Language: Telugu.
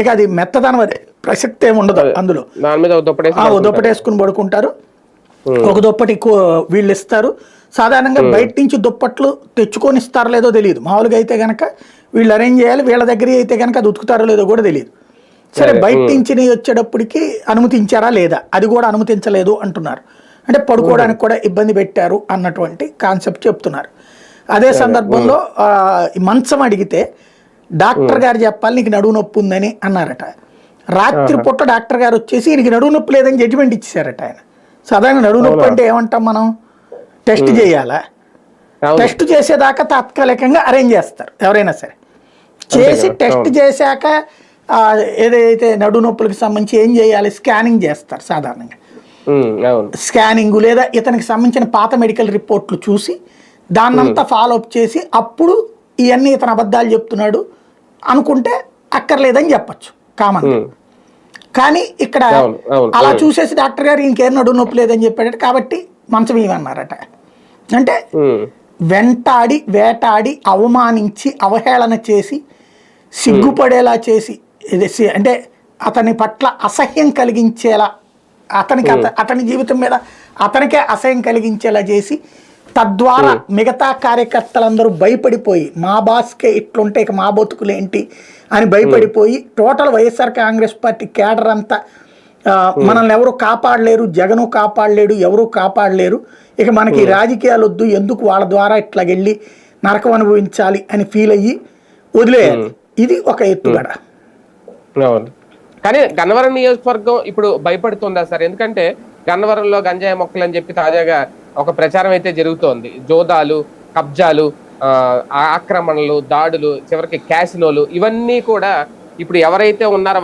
ఇక అది మెత్తదనం అది. ప్రసక్తి ఏమి ఉండదు అందులో. దాని మీద దుప్పటేసుకుని పడుకుంటారు. ఒక దుప్పటి వీళ్ళు ఇస్తారు. సాధారణంగా బయట నుంచి దుప్పట్లు తెచ్చుకొని ఇస్తారో లేదో తెలియదు. మామూలుగా అయితే గనక వీళ్ళు అరేంజ్ చేయాలి. వీళ్ళ దగ్గర అయితే గనక అది ఉతుకుతారో లేదో కూడా తెలియదు. సరే బయట నుంచి వచ్చేటప్పటికి అనుమతించారా లేదా? అది కూడా అనుమతించలేదు అంటున్నారు. అంటే పడుకోవడానికి కూడా ఇబ్బంది పెట్టారు అన్నటువంటి కాన్సెప్ట్ చెప్తున్నారు. అదే సందర్భంలో మంచం అడిగితే డాక్టర్ గారు చెప్పాలి నీకు నడువు నొప్పి ఉందని అన్నారట. రాత్రి పూట డాక్టర్ గారు వచ్చేసి ఈయనకి నడువు నొప్పి లేదని జడ్జిమెంట్ ఇచ్చారట ఆయన. సాధారణ నడువు నొప్పి అంటే ఏమంటాం మనం? టెస్ట్ చేయాలా. టెస్ట్ చేసేదాకా తాత్కాలికంగా అరేంజ్ చేస్తారు ఎవరైనా సరే. చేసి టెస్ట్ చేశాక ఏదైతే నడువు నొప్పులకు సంబంధించి ఏం చేయాలి? స్కానింగ్ చేస్తారు సాధారణంగా. స్కానింగ్ లేదా ఇతనికి సంబంధించిన పాత మెడికల్ రిపోర్ట్లు చూసి దాన్నంతా ఫాలో అప్ చేసి అప్పుడు ఇవన్నీ ఇతను అబద్ధాలు చెప్తున్నాడు. అనుకుంటే అక్కర్లేదని చెప్పచ్చు. కామన్. కానీ ఇక్కడ అలా. చూసేసి డాక్టర్ గారు ఇంకేం నడువు నొప్పి లేదని చెప్పాడట కాబట్టి మంచం ఇవ్వన్నారట అంటే వెంటాడి వేటాడి అవమానించి అవహేళన చేసి సిగ్గుపడేలా చేసి అంటే అతని పట్ల అసహ్యం కలిగించేలా అతనికి అత- అతని జీవితం మీద అతనికే అసహ్యం కలిగించేలా చేసి తద్వారా మిగతా కార్యకర్తలందరూ భయపడిపోయి మా బాస్కే ఇట్లుంటే ఇక మా బతుకులేంటి? అని భయపడిపోయి total YSR Congress party cadre అంతా ఆ, మనల్ని ఎవరు కాపాడలేరు జగను కాపాడలేడు ఎవరు కాపాడలేరు ఇక మనకి రాజకీయాలు వద్దు ఎందుకు వాళ్ళ ద్వారా ఇట్లా వెళ్ళి నరకం అనుభవించాలి అని ఫీల్ అయ్యి వదిలేయాలి ఇది ఒక ఎత్తుగడ. కానీ గన్నవరం నియోజకవర్గం ఇప్పుడు భయపడుతుందా సార్? ఎందుకంటే గన్నవరంలో గంజాయి మొక్కలు అని చెప్పి తాజాగా ఒక ప్రచారం అయితే జరుగుతోంది. జోదాలు కబ్జాలు ఆ, ఆక్రమణలు దాడులు చివరికి క్యాసినోలు ఇవన్నీ కూడా ఇప్పుడు ఎవరైతే ఉన్నారో